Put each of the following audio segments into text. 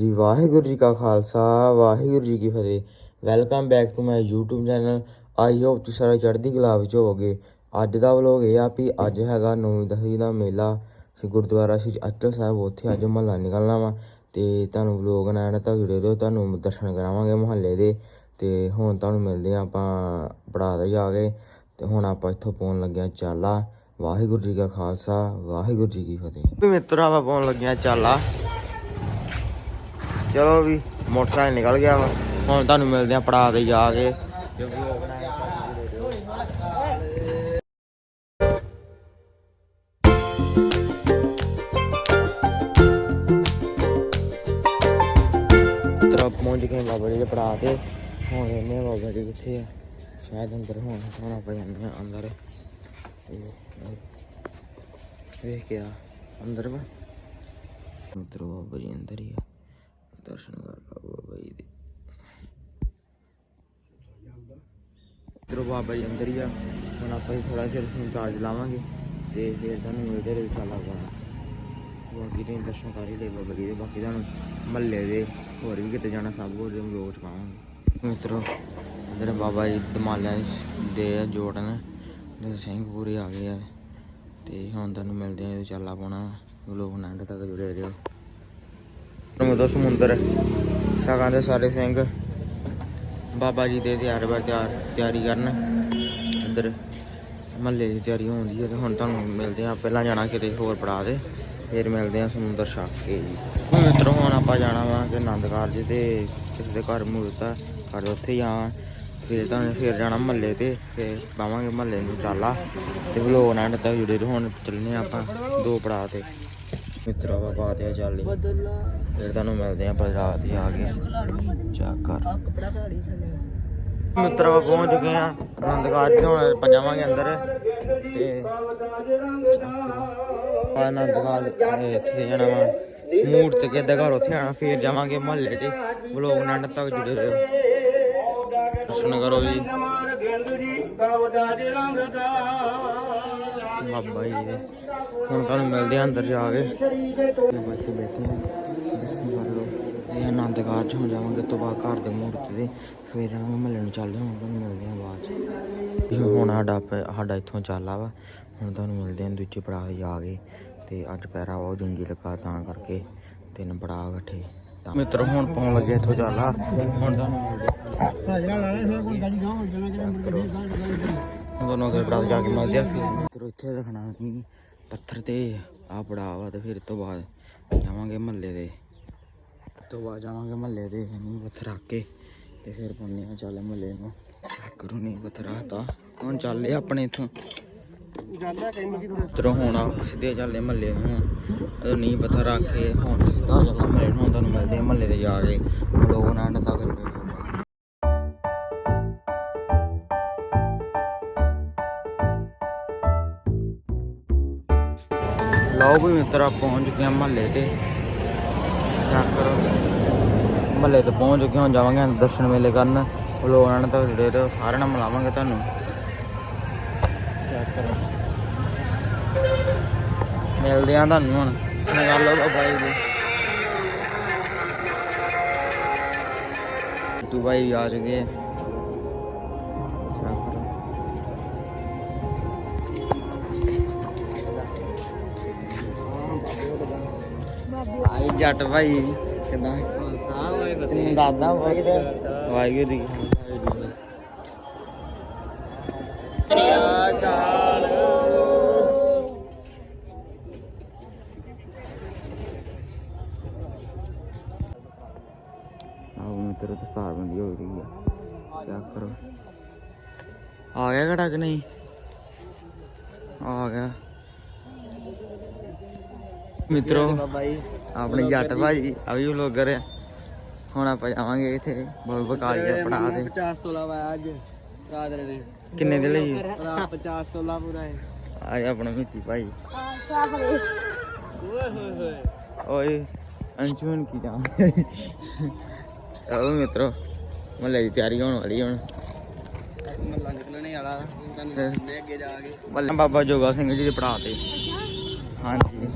ਜੀ, ਵਾਹਿਗੁਰੂ ਜੀ ਕਾ ਖਾਲਸਾ, ਵਾਹਿਗੁਰੂ ਜੀ ਕੀ ਫਤਿਹ। Welcome back to my YouTube channel. I hope ਤੁਸੀਂ ਸਾਰੇ ਚੜ੍ਹਦੀ ਕਲਾ ਵਿੱਚ ਹੋਵੋਗੇ। ਅੱਜ ਦਾ ਵਲੋਗ ਇਹ ਆ ਵੀ ਅੱਜ ਹੈਗਾ ਨੌਵੀਂ ਦਸਵੀਂ ਦਾ ਮੇਲਾ। ਸ੍ਰੀ ਗੁਰਦੁਆਰਾ ਸ੍ਰੀ ਅਚਲ ਸਾਹਿਬ, ਉੱਥੇ ਅੱਜ ਮਹੱਲਾ ਨਿਕਲਣਾ ਵਾ। ਤੇ ਤੁਹਾਨੂੰ ਵਲੋਗ ਨਾਲ ਐਂਡ ਤੱਕ ਜੁੜੇ ਰਹੋ, ਤੁਹਾਨੂੰ ਦਰਸ਼ਨ ਕਰਾਵਾਂਗੇ ਮੁਹੱਲੇ ਦੇ। ਤੇ ਹੁਣ ਤੁਹਾਨੂੰ ਮਿਲਦੇ ਆ ਆਪਾਂ ਪੜਾ ਦੇ ਜਾ ਕੇ। ਤੇ ਹੁਣ ਆਪਾਂ ਇੱਥੋਂ ਪਾਉਣ ਲੱਗਿਆ ਚਾਲਾ। ਵਾਹਿਗੁਰੂ ਜੀ ਕਾ ਖਾਲਸਾ, ਵਾਹਿਗੁਰੂ ਜੀ ਕੀ ਫਤਿਹ। ਵੀ ਮਿੱਤਰ ਆਪਾਂ ਪਾਉਣ ਲੱਗਿਆ ਚਾਲਾ। ਚਲੋ ਵੀ, ਮੋਟਰਸਾਈਕਲ ਨਿਕਲ ਗਿਆ ਵਾ। ਹੁਣ ਤੁਹਾਨੂੰ ਮਿਲਦੇ ਆ ਪੜਾ ਤੇ ਜਾ ਕੇ। ਜੋ ਪਹੁੰਚ ਗਏ ਬਾਬਾ ਜੀ ਦੇ ਪੜਾ ਤੇ। ਹੁਣ ਇਹਨੇ ਬਾਬਾ ਜੀ ਕਿੱਥੇ ਆ? ਸ਼ਾਇਦ ਅੰਦਰ ਹੋਣ, ਹੁਣ ਆਪਾਂ ਜਾਂਦੇ ਆ ਅੰਦਰ। ਵੇਖ ਕੇ ਆ ਅੰਦਰ ਵਾ? ਮਿੱਤਰੋ, ਬਾਬਾ ਜੀ ਅੰਦਰ ਹੀ ਆ। ਦਰਸ਼ਨ ਕਰ ਬਾਬਾ ਜੀ ਦੇ। ਮਿੱਤਰੋ, ਬਾਬਾ ਜੀ ਅੰਦਰ ਹੀ ਆ। ਹੁਣ ਆਪਾਂ ਥੋੜਾ ਜਿਹਾ ਫੋਨ ਚਾਰਜ ਲਾਵਾਂਗੇ ਤੇ ਫਿਰ ਤੁਹਾਨੂੰ ਇਹਦੇ ਵਿੱਚ ਚਾਲਾ ਪਾਉਣਾ ਬਾਕੀ ਦੇ ਦਰਸ਼ਨ ਕਰ ਹੀ ਲਏ ਬਾਬਾ ਜੀ ਦੇ। ਬਾਕੀ ਤੁਹਾਨੂੰ ਮਹੱਲੇ ਦੇ ਹੋਰ ਵੀ ਕਿਤੇ ਜਾਣਾ ਸਭ ਕੁਝ ਲੋਕ ਚ ਪਾਵਾਂਗੇ। ਮਿੱਤਰੋ, ਅੰਦਰ ਬਾਬਾ ਜੀ ਦਮਾਲਿਆਂ ਦੇ ਆ ਜੋੜਨ। ਸਿੰਘ ਪੂਰੇ ਆ ਗਏ ਆ ਤੇ ਹੁਣ ਤੁਹਾਨੂੰ ਮਿਲਦੇ ਆ ਇਹ ਚਾਲਾ ਪਾਉਣਾ ਲੋਕ ਨੰਡ ਤੱਕ ਜੁੜੇ ਰਹੋ। ਨਮਦਾ ਸਮੁੰਦਰ, ਸਾਗਾਂ ਦੇ ਸਾਰੇ ਸਿੰਘ। ਬਾਬਾ ਜੀ ਦੇ ਤਿਆਰ ਬਰ ਤਿਆਰ, ਤਿਆਰੀ ਕਰਨ। ਇੱਧਰ ਮਹੱਲੇ ਦੀ ਤਿਆਰੀ ਹੋਣੀ ਹੈ ਤੇ ਹੁਣ ਤੁਹਾਨੂੰ ਮਿਲਦੇ ਆ, ਪਹਿਲਾਂ ਜਾਣਾ ਕਿਤੇ ਹੋਰ ਪੜਾ ਦੇ ਫਿਰ ਮਿਲਦੇ ਆ ਸਮੁੰਦਰ ਛੱਕ ਕੇ ਜੀ। ਹੁਣ ਮਿੱਤਰੋ ਹੁਣ ਆਪਾਂ ਜਾਣਾ ਵਾ ਕਿ ਆਨੰਦ ਕਾਰਜ ਤੇ ਕਿਸੇ ਦੇ ਘਰ ਮੂਰਤ ਆ ਸਾਡੇ ਉੱਥੇ ਹੀ ਆ ਫਿਰ ਤਾਂ ਫਿਰ ਜਾਣਾ ਮਹੱਲੇ ਤੇ, ਫਿਰ ਪਾਵਾਂਗੇ ਮਹੱਲੇ ਨੂੰ ਚਾਲਾ ਤੇ ਵਲੋਗ ਨਾਲ ਤੱਕ ਜੁੜੇ ਰਹੋ, ਹੁਣ ਚੱਲਨੇ ਆਪਾਂ ਦੋ ਪੜਾ ਤੇ। ਮਿੱਤਰੋ, ਆਪਾਂ ਪਾ ਤੇ ਚਾਲੀ। ਫਿਰ ਤੁਹਾਨੂੰ ਮਿਲਦੇ ਆ ਰਾਤ ਹੀ ਆ ਗਏ ਚੈੱਕ ਕਰ। ਮਿੱਤਰੋ ਪਹੁੰਚ ਚੁੱਕੇ ਆ ਆਨੰਦ ਕਾਰਜ ਤੇ ਹੁਣ ਪੰਜਾਵਾਂਗੇ ਅੰਦਰ ਤੇ ਆਨੰਦ ਕਾਰਜ ਇੱਥੇ ਜਾਣਾ ਵਾ। ਮੂਰਤ ਕੇ ਦੇ ਘਰ ਉੱਥੇ ਆਣਾ ਫਿਰ ਜਾਵਾਂਗੇ ਮਹੱਲੇ ਤੇ। ਵਲੋਗ ਨਾਲ ਤੱਕ ਜੁੜੇ ਰਹੋ। ਦਰਸ਼ਨ ਕਰੋ ਜੀ। ਬਾਬਾ ਜੀ ਦੇ। ਹੁਣ ਤੁਹਾਨੂੰ ਮਿਲਦੇ ਆ ਅੰਦਰ ਜਾ ਕੇ। ਤੇ ਬੱਚੇ ਬੈਠੇ ਆ ਦਰਸ਼ਨ ਕਰ ਲਓ। ਇਹ ਆਨੰਦ ਕਾਰਜ ਹੋ ਜਾਵਾਂਗੇ ਤੋਂ ਬਾਅਦ ਘਰ ਦੇ ਮੂਰਤ ਦੇ। ਫਿਰ ਜਾਵਾਂਗੇ ਮਹੱਲੇ ਨੂੰ ਚੱਲਦੇ ਹੁਣ ਤੁਹਾਨੂੰ ਮਿਲਦੇ ਆ ਬਾਅਦ ਚ। ਹੁਣ ਸਾਡਾ ਸਾਡਾ ਇੱਥੋਂ ਚੱਲਾ ਵਾ। ਹੁਣ ਤੁਹਾਨੂੰ ਮਿਲਦੇ ਆ ਦੂਜੇ ਪੜਾਅ ਜਾ ਕੇ। ਤੇ ਅੱਜ ਪੈਰਾ ਬਹੁਤ ਜੰਗੀ ਲੱਗਾ ਤਾਂ ਕਰਕੇ ਤਿੰਨ ਪੜਾਅ ਇਕੱਠੇ। ਮਿੱਤਰ, ਹੁਣ ਪਾਉਣ ਲੱਗੇ ਇੱਥੋਂ ਚੱਲਾ ਹੁਣ ਤੁਹਾਨੂੰ ਦੋਨੋਂ ਅਗਲੇ ਪੜਾਅ ਜਾ ਕੇ ਮਿਲਦੇ ਆ। ਫਿਰ ਮਿੱਤਰੋ, ਇੱਥੇ ਰੱਖਣਾ ਨਹੀਂ ਪੱਥਰ ਤੇ ਆ ਪੜਾਅ ਵਾ ਤੇ ਫਿਰ ਤੋਂ ਬਾਅਦ ਜਾਵਾਂਗੇ ਮਹੱਲੇ ਦੇ। ਇਸ ਤੋਂ ਬਾਅਦ ਜਾਵਾਂਗੇ ਮਹੱਲੇ ਦੇ ਨਹੀਂ ਪੱਥਰ ਆ ਕੇ ਤੇ ਫਿਰ ਪਾਉਂਦੇ ਆ ਚੱਲ ਮਹੱਲੇ ਨੂੰ। ਕਰੂ ਨਹੀਂ ਪੱਥਰ ਆਤਾ ਹੁਣ ਚੱਲੇ ਆਪਣੇ ਇੱਥੋਂ। ਜਾਂਦਾ ਹੁਣ ਆਪ ਸਿੱਧੇ ਚੱਲੇ ਮਹੱਲੇ ਨੂੰ। ਇਹ ਨਹੀਂ ਪੱਥਰ ਰੱਖ ਹੁਣ ਸਿੱਧਾ ਚੱਲਾਂ ਮਹੱਲੇ ਨੂੰ ਤੁਹਾਨੂੰ ਮਿਲਦੇ ਮਹੱਲੇ ਤੇ ਜਾ ਕੇ। ਲੋਕ ਨਾਲ ਤੱਕ ਜੁੜੇ ਲਓ ਵੀ ਮਿੱਤਰਾ ਪਹੁੰਚ ਗਏ ਮਹੱਲੇ ਤੇ। ਮਹੱਲੇ ਤੇ ਪਹੁੰਚ ਚੁੱਕੇ ਹਾਂ ਜਾਵਾਂਗੇ ਦਰਸ਼ਨ ਮੇਲੇ ਕਰਨ। ਲੋਕ ਨਾਲ ਤੱਕ ਜੁੜੇ ਸਾਰਿਆਂ ਨਾਲ ਮਿਲਾਵਾਂਗੇ ਤੁਹਾਨੂੰ। ਚੈੱਕ ਕਰੋ ਮਿਲਦੇ ਆ ਤੁਹਾਨੂੰ ਹੁਣ। ਗੱਲ ਲਓ ਬਾਬਾ ਜੀ। ਦੀ ਤੂੰ ਬਾਈ ਆ ਚੁੱਕੇ। ਆਈ ਜੱਟ ਭਾਈ ਕਿਦਾਂ? ਤੈਨੂੰ ਦਾਦਾ ਭਾਈ ਵਾਹਿਗੁਰੂ ਜੀ ਕਰੋ। ਆ ਗਿਆ ਘੜਾ ਕਿ ਨਹੀਂ? ਆ ਗਿਆ। ਮਿੱਤਰੋ ਆਪਣੇ ਜੱਟ ਭਾਜੀ ਆ ਵੀ ਵਲੋਗਰ ਆ। ਹੁਣ ਆਪਾਂ ਜਾਵਾਂਗੇ ਇੱਥੇ ਬਹੁਤ ਬਕਾਲੀ ਦੇ ਪੜਾ ਦੇ। 50 ਤੋਲਾ ਵਾ ਅੱਜ ਰਾਤ ਨੇ। ਕਿੰਨੇ ਦੇ ਲਈ? ਰਾਤ 50 ਤੋਲਾ ਪੂਰਾ ਹੈ ਆ ਗਿਆ ਆਪਣਾ ਮਿੱਤੀ ਭਾਈ। ਓਏ ਹੋਏ ਹੋਏ। ਓਏ ਅੰਸ਼ੂਨ ਕੀ ਜਾਮ ਚਲੋ ਮਿੱਤਰੋ। ਮਹੱਲੇ ਦੀ ਤਿਆਰੀ ਹੋਣ ਵਾਲੀ ਹੁਣ। ਮੱਲਾ ਨਿਕਲਣੇ ਵਾਲਾ ਤੁਹਾਨੂੰ ਦਿੰਦੇ ਅੱਗੇ ਜਾ ਕੇ ਮੱਲਾ ਬਾਬਾ ਜੋਗਾ ਸਿੰਘ ਜੀ ਦੇ ਪੜਾ ਤੇ। ਹਾਂਜੀ।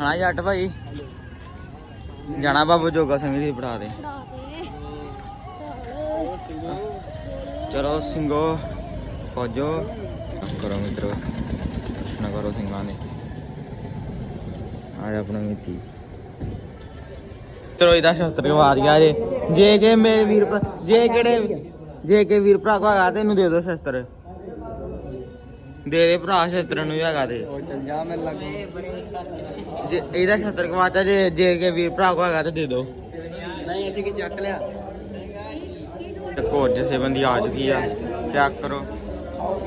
ਹਾਂ ਜੱਟ ਭਾਈ। ਜਾਣਾ ਬਾਬੂ ਜੋਗਾ ਸਿੰਘ ਦੀ ਪੜਾ ਦੇ ਚਲੋ ਸਿੰਘੋ ਫੌਜੋ। ਕਰੋ ਮਿੱਤਰੋ। ਦਰਸ਼ਨ ਕਰੋ ਸਿੰਘਾਂ ਦੇ ਆ ਆਪਣਾ ਮਿੱਤੀ। ਚਲੋ ਇਹਦਾ ਸ਼ਸਤਰ ਗਿਆ ਜੇ। ਜੇ ਜੇ ਮੇਰੇ ਵੀਰ ਭਰਾ- ਜੇ ਕਿਹੜੇ ਜੇ ਕਿ ਵੀਰ ਭਰਾ ਕੋ ਹੈਗਾ ਤੇ ਇਹਨੂੰ ਦੇ ਦਿਓ ਸ਼ਸਤਰ। ਦੇ ਦੇ ਭਰਾ ਸ਼ਸਤਰ ਨੂੰ ਵੀ ਹੈਗਾ ਤੇ ਉਹ ਚੱਲ ਜਾ ਮੈਂ ਲੱਗ। ਜੇ ਇਹਦਾ ਸ਼ਸਤਰ ਗਵਾਚਾ ਜੇ ਜੇ ਕਿ ਵੀਰ ਭਰਾ ਕੋ ਹੈਗਾ ਤੇ ਦੇ ਦਿਓ। ਨਹੀਂ ਅਸੀਂ ਕੀ ਚੱਕ ਲਿਆ? ਤੇ ਕੋਟ ਜਥੇਬੰਦੀ ਆ ਚੁੱਕੀ ਆ। ਚੈੱਕ ਕਰੋ।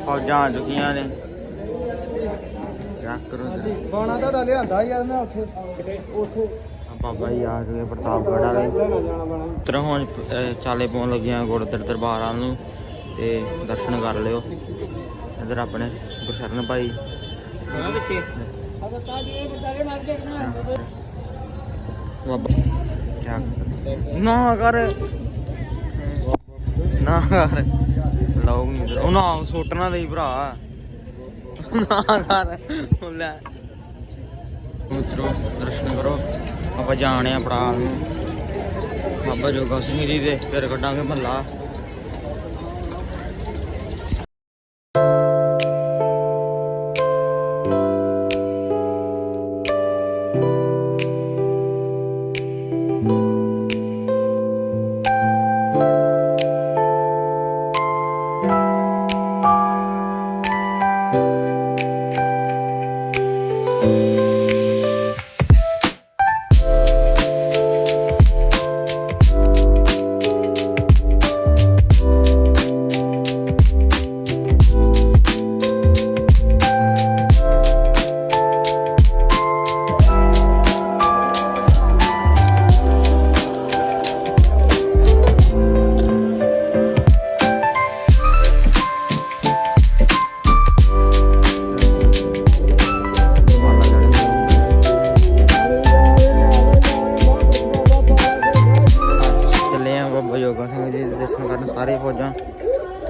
ਫੌਜਾਂ ਆ ਚੁੱਕੀਆਂ ਨੇ। ਚੈੱਕ ਕਰੋ ਇੱਧਰ। ਬਾਣਾ ਤਾਂ ਲਿਆਂਦਾ ਯਾਰ ਮੈਂ ਉੱਥੇ ਉੱਥੇ ਬਾਬਾ ਜੀ ਆ ਚੁੱਕੇ ਪ੍ਰਤਾਪਗੜ੍ਹ ਵਾਲੇ। ਲੈਣਾ ਜਾਣਾ ਤਰ ਹੁਣ ਚਾਲੇ ਪਾਉਣ ਲੱਗੀਆਂ ਗੁਰਦਰ ਦਰਬਾਰਾਂ ਨੂੰ ਤੇ ਦਰਸ਼ਨ ਕਰ ਲਿਓ। ਇਧਰ ਆਪਣੇ ਗੁਰਸ਼ਰਨ ਭਾਈ। ਨਾ ਕਰ। ਨਾ ਕਰ। ਲਾਉ ਨਹੀਂ ਉਹ ਨਾ ਸੁੱਟਣਾ ਦੇ ਭਰਾ। ਨਾ ਕਰ। ਉਹ ਲੈ। ਮਿੱਤਰੋ ਦਰਸ਼ਨ ਕਰੋ। ਆਪਾਂ ਜਾਣੇ ਆ ਪੜਾ ਨੂੰ। ਬਾਬਾ ਜੋਗਾ ਸਿੰਘ ਜੀ ਦੇ ਫਿਰ ਕੱਢਾਂਗੇ ਮਹੱਲਾ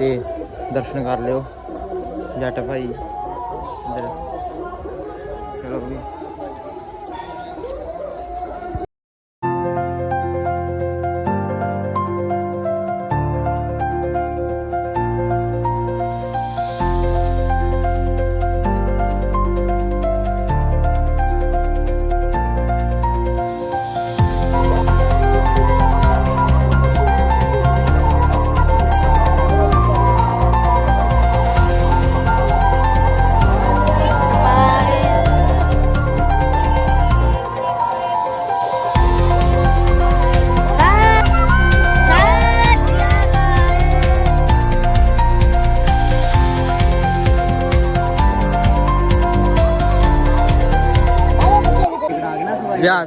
ਤੇ ਦਰਸ਼ਨ ਕਰ ਲਿਓ ਜੱਟ ਭਾਈ। ਚਲੋ ਵੀ।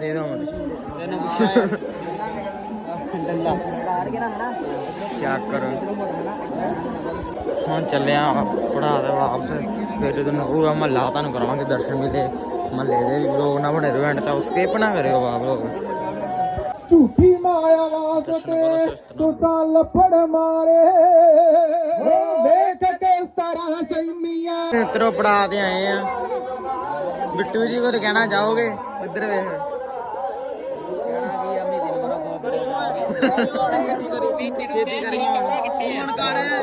ਦੇ ਦੋ ਤੈਨੂੰ ਡੱਲਾ ਲਾੜ ਕੇ ਨਾ ਹਨਾ ਚੈੱਕ ਕਰੋ? ਹੁਣ ਚੱਲੇ ਆ ਪੜਾ ਦੇ ਵਾਪਸ। ਫਿਰ ਜਦੋਂ ਪੂਰਾ ਮਹੱਲਾ ਤੁਹਾਨੂੰ ਕਰਾਵਾਂਗੇ ਦਰਸ਼ਨ ਮਿਲੇ ਮਹੱਲੇ ਦੇ ਵੀ ਲੋਕ ਨਾ ਬਣੇ ਰਵੈਂਟ ਤਾਂ ਸਕਿਪ ਨਾ ਕਰਿਓ ਬਾਪ ਲੋਕ ਝੂਠੀ ਮਾਇਆ ਦਰਸ਼ਨ ਕਰੋ ਸ਼ਸਤਰ ਨਾਲ। ਤਾਂ ਲੱਫੜ ਮਾਰੇ। ਵੇਖ ਕਿਸ ਤਰ੍ਹਾਂ ਸੈਮੀਆਂ ਮਿੱਤਰੋ ਪੜਾ ਤੇ ਆਏ ਆ। ਬਿੱਟੂ ਜੀ ਕੁਝ ਕਹਿਣਾ ਚਾਹੋਗੇ? ਇੱਧਰ ਵੇਖ।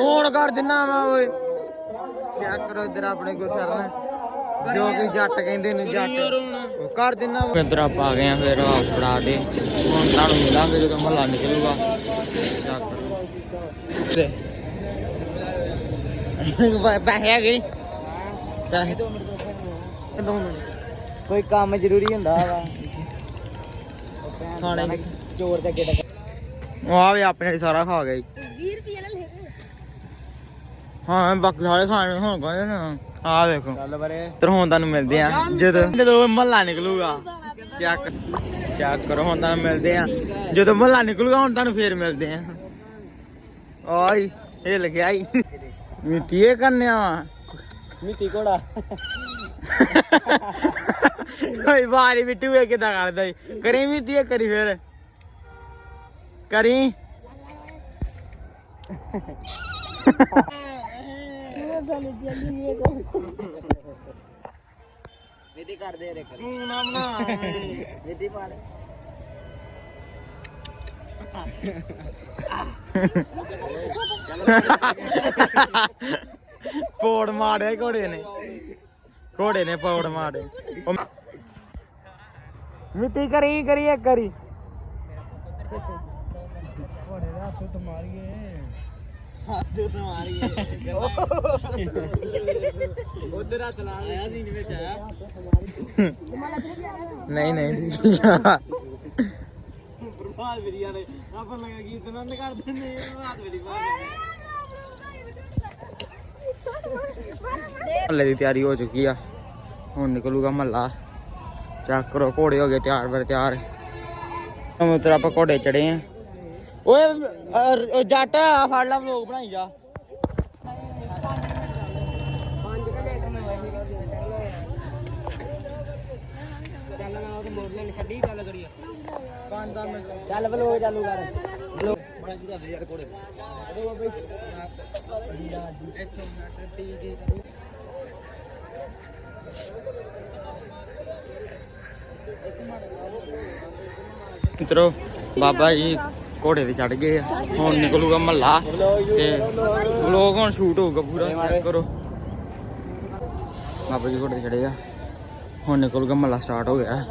ਹੁਣ ਕਰ ਦਿਨਾ ਮੈਂ ਓਏ। ਚੈੱਕ ਕਰੋ ਇੱਧਰ ਆਪਣੇ ਗੁਰਸ਼ਰਨ ਜੋ ਕਿ ਜੱਟ ਕਹਿੰਦੇ ਨੇ ਜੱਟ। ਉਹ ਕਰ ਦਿਨਾ ਇੱਧਰ ਆਪਾਂ ਆ ਗਏ ਆ ਫਿਰ ਵਾਪਸ ਪੜਾ ਦੇ। ਹੁਣ ਤੁਹਾਨੂੰ ਮਿਲਾਂਗੇ ਜਦੋਂ ਮਹੱਲਾ ਨਿਕਲੂਗਾ। ਪੈਸੇ ਦੋ ਮਿੰਟ। ਕੋਈ ਕੰਮ ਜ਼ਰੂਰੀ ਹੁੰਦਾ ਵਾ। ਦੇ। ਚੋਰ ਤੇ ਕਿਹੜਾ ਉਹ ਆ ਵੀ ਆਪਣੇ ਲਈ ਸਾਰਾ ਖਾ ਗਿਆ ਜੀ। 20 ਰੁਪਏ ਲੈ ਲੈ ਹਾਂ ਬਾਕੀ ਸਾਰੇ ਖਾਣੇ ਹੁਣ ਕੋਈ ਨਾ ਆ ਵੇਖੋ। ਚੱਲ ਬਰੇ ਤੇ ਹੁਣ ਤੁਹਾਨੂੰ ਮਿਲਦੇ ਆ ਜਦੋਂ ਜਦੋਂ ਮਹੱਲਾ ਨਿਕਲੂਗਾ। ਚੈੱਕ ਚੈੱਕ ਕਰੋ ਹੁਣ ਤੁਹਾਨੂੰ ਮਿਲਦੇ ਆ। ਜਦੋਂ ਮਹੱਲਾ ਨਿਕਲੂਗਾ ਹੁਣ ਤੁਹਾਨੂੰ ਫੇਰ ਮਿਲਦੇ ਆ। ਓਏ ਇਹ ਲਿਖਿਆ ਹੀ ਮਿੱਤੀ ਇਹ ਕਰਨਿਆ ਵਾ ਮਿੱਟੀ ਕੋੜਾ ਓਏ ਬਾਰੀ ਬਿੱਟੂ ਇਹ ਕਿਦਾਂ ਕਰਦਾ ਕਰੀ ਮਿੱਤੀ ਇਹ ਕਰੀ ਫੇਰ। ਕਰੀ। ਉਹ ਸਾਲੇ ਜਲਦੀ ਇਹ ਕੋ ਇਹਦੀ ਕਰ ਰੇ ਤੂੰ ਨਾ ਬਣਾ। ਦੇ। ਪੌੜ ਮਾਰਿਆ ਈ ਘੋੜੇ ਨੇ। ਘੋੜੇ ਨੇ ਪੌੜ ਮਾਰੇ ਮਿੱਟੀ ਕਰੀ ਕਰੀ ਇੱਕ ਕਰੀ ਘੋੜੇ ਦਾ ਹੱਥ ਤੋਂ ਮਾਰੀਏ। ਹੱਥ ਤੋਂ ਮਾਰੀਏ। ਉਧਰ ਹੱਥ ਲਾ ਆਇਆ ਸੀ ਵਿੱਚ ਆਇਆ। ਨਹੀਂ ਨਹੀਂ ਠੀਕ ਆ ਪ੍ਰਭਾਤ ਵੀਰੀਆ ਨੇ ਆਪਾਂ ਲਗਾ ਗੀਤ ਨਾ ਕਰ ਦਿੰਦੇ ਪ੍ਰਭਾਤ ਵੀਰੀ ਮਹੱਲੇ ਦੀ ਤਿਆਰੀ ਹੋ ਚੁੱਕੀ ਆ। ਹੁਣ ਨਿਕਲੂਗਾ ਮਹੱਲਾ। ਚੈੱਕ ਕਰੋ ਘੋੜੇ ਹੋ ਗਏ ਤਿਆਰ ਬਰ ਤਿਆਰ। ਹੁਣ ਉਧਰ ਆਪਾਂ ਘੋੜੇ ਚੜੇ ਆ। ਓਏ ਅਹ, ਉਹ ਜੱਟ ਆ ਫੜ ਲਾ ਵਲੋਗ ਬਣਾਈ ਜਾ। ਚੱਲ ਮੈਂ ਉਹ ਮੋੜ ਲੈਣ ਛੱਡੀ ਗੱਲ ਕਰੀਏ ਚੱਲ ਵਲੋਗ ਚਾਲੂ ਕਰ। ਬੜਾ ਜੀ ਦੱਸ ਯਾਰ ਕੋੜੇ ਅਰੇ ਬਾਬਾ ਇੱਥੋਂ ਨਟ ਟੀ ਦੀ ਮਿੱਤਰੋ ਬਾਬਾ ਜੀ ਘੋੜੇ ਤੇ ਚੜ ਗਏ ਆ। ਹੁਣ ਨਿਕਲੂਗਾ ਮਹੱਲਾ ਤੇ ਵਲੋਗ ਹੁਣ ਸ਼ੂਟ ਹੋਊਗਾ ਪੂਰਾ ਚੈੱਕ ਕਰੋ। ਬਾਬਾ ਜੀ ਘੋੜੇ ਤੇ ਚੜੇ ਆ। ਹੁਣ ਨਿਕਲੂਗਾ ਮਹੱਲਾ ਸਟਾਰਟ ਹੋ ਗਿਆ।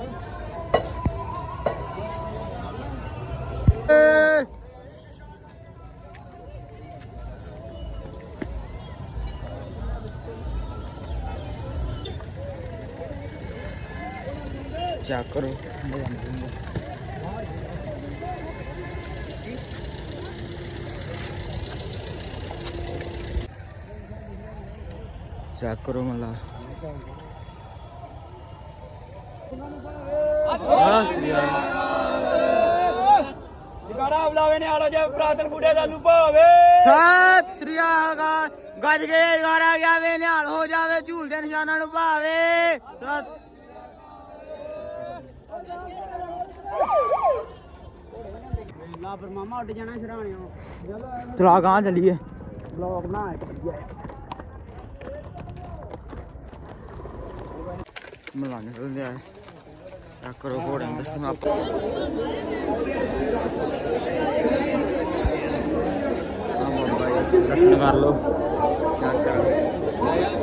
ਚੈੱਕ ਕਰੋ। ਚੈੱਕ ਕਰੋ ਮੱਲਾ ਬਸ ਯਾਰ ਜਗਾੜਾ ਬੁਲਾਵੇ ਨੇ ਆਲੋ ਜੇ ਪ੍ਰਾਤਨ ਬੁੱਢੇ ਦਾ ਲੂਪਾ ਹੋਵੇ ਸਤਿ ਸ੍ਰੀ ਅਕਾਲ ਗੱਜ ਕੇ ਗਾਰਾ ਗਿਆ ਵੇ ਨਿਹਾਲ ਹੋ ਜਾਵੇ ਝੂਲ ਦੇ ਨਿਸ਼ਾਨਾਂ ਨੂੰ ਭਾਵੇ ਸਤਿ ਲਾ ਪਰ ਮਾਮਾ ਉੱਡ ਜਾਣਾ ਸ਼ਰਾਣਿਓ ਚਲਾ ਗਾਂ ਚੱਲੀਏ ਬਲੌਗ ਮਲਾ ਨਿਕਲਦੇ ਆ ਚੈੱਕ ਕਰੋ ਘੋੜੇ ਨੂੰ ਦੱਸਣਾ ਆਪਾਂ ਆ ਬਾਬਾ ਦਰਸ਼ਨ ਕਰ ਲਓ ਚੈੱਕ ਕਰੋ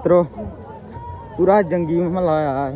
ਸੋ ਮਿੱਤਰੋ ਪੂਰਾ ਜੰਗੀ ਮਹੱਲਾ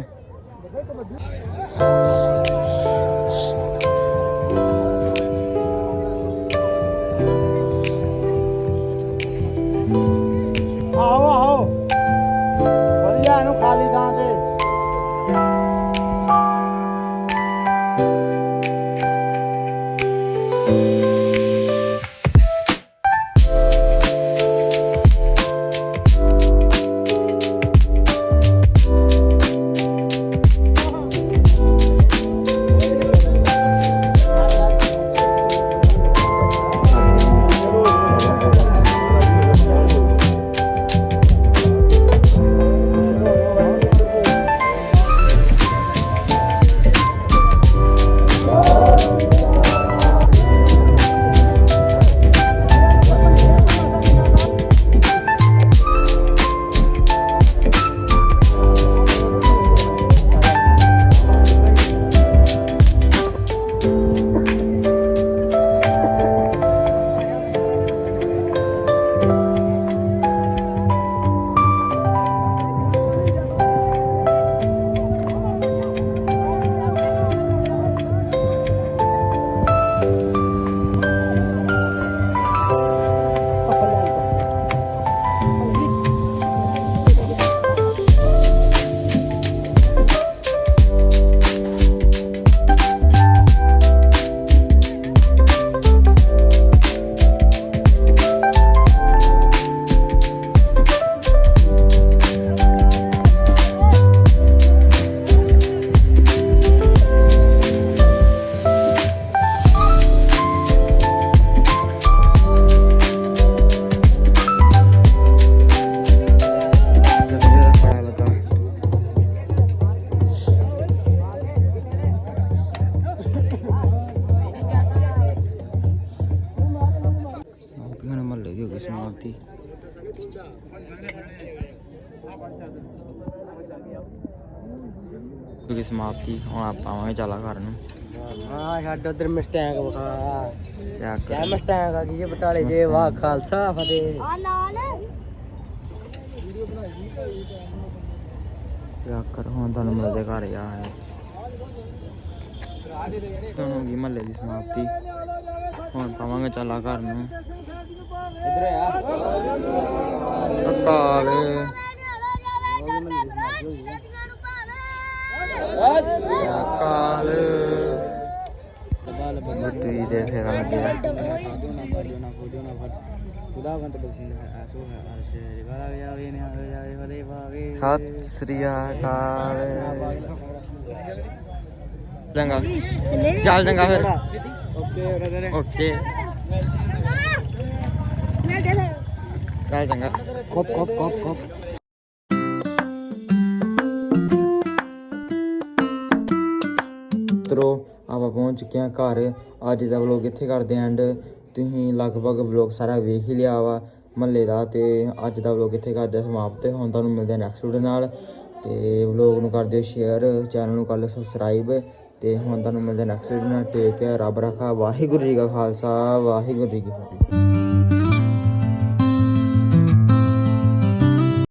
ਸਮਾਪਤੀ ਕਿਉਂਕਿ ਸਮਾਪਤੀ ਹੁਣ ਆਪਾਂ ਆਵਾਂਗੇ ਚਾਲਾ ਘਰ ਨੂੰ। ਹਾਂ ਛੱਡ ਉਧਰ ਮਸਟੈਂਗ ਵਿਖਾ। ਚੈੱਕ ਕਿਆ ਮਸਟੈਂਗ ਆ ਗਈ ਬਟਾਲੇ ਜੇ ਵਾਹ ਖਾਲਸਾ ਫਤਿਹ। ਚੈੱਕ ਕਰ ਹੁਣ ਤੁਹਾਨੂੰ ਮਿਲਦੇ ਘਰ ਜਾ ਹੁਣ ਹੋ ਗਈ ਮਹੱਲੇ ਦੀ ਸਮਾਪਤੀ। ਹੁਣ ਪਾਵਾਂਗੇ ਚਾਲਾ ਘਰ ਨੂੰ। ਇਧਰ ਆ। ਅਕਾਲ। ਅਕਾਲ। ਬੱਤੀ ਦੇ ਫੇਰਾ ਲੱਗਿਆ ਖੁਦਾਵੰਤ ਬਖਸ਼ਿਸ਼ ਆਸੋ ਹੈ ਅਰਸ਼ ਜਗਾਲਾ ਜਾਵੇ ਨਿਹਾਲ ਜਾਵੇ ਫਤਿਹ ਪਾਵੇ ਸਤਿ ਸ੍ਰੀ ਅਕਾਲ ਚੰਗਾ ਚੱਲ ਚੰਗਾ ਫਿਰ ਓਕੇ ਬ੍ਰਦਰ ਓਕੇ ਚੱਲ ਚੰਗਾ ਖੋਪ ਖੋਪ ਖੋਪ ਖੋਪ ਮਿੱਤਰੋ ਆਪਾਂ ਪਹੁੰਚ ਚੁੱਕੇ ਹਾਂ ਘਰ। ਅੱਜ ਦਾ ਵਲੋਗ ਇੱਥੇ ਕਰਦੇ ਐਂਡ ਤੁਸੀਂ ਲਗਭਗ ਵਲੋਗ ਸਾਰਾ ਵੇਖ ਹੀ ਲਿਆ ਵਾ ਮਹੱਲੇ ਦਾ ਤੇ ਅੱਜ ਦਾ ਵਲੋਗ ਇੱਥੇ ਕਰਦੇ ਸਮਾਪਤ ਹੁਣ ਤੁਹਾਨੂੰ ਮਿਲਦੇ ਨੈਕਸਟ ਵੀਡੀਓ ਨਾਲ। ਤੇ ਵਲੋਗ ਨੂੰ ਕਰ ਦਿਓ ਸ਼ੇਅਰ ਚੈਨਲ ਨੂੰ ਕਰ ਲਿਓ ਸਬਸਕ੍ਰਾਈਬ ਤੇ ਹੁਣ ਤੁਹਾਨੂੰ ਮਿਲਦੇ ਨੈਕਸਟ ਵੀਡੀਓ ਨਾਲ। ਟੇਕ ਕੇਅਰ ਰੱਬ ਰੱਖਾ। ਵਾਹਿਗੁਰੂ ਜੀ ਕਾ ਖਾਲਸਾ ਵਾਹਿਗੁਰੂ ਜੀ ਕੀ ਫਤਿਹ।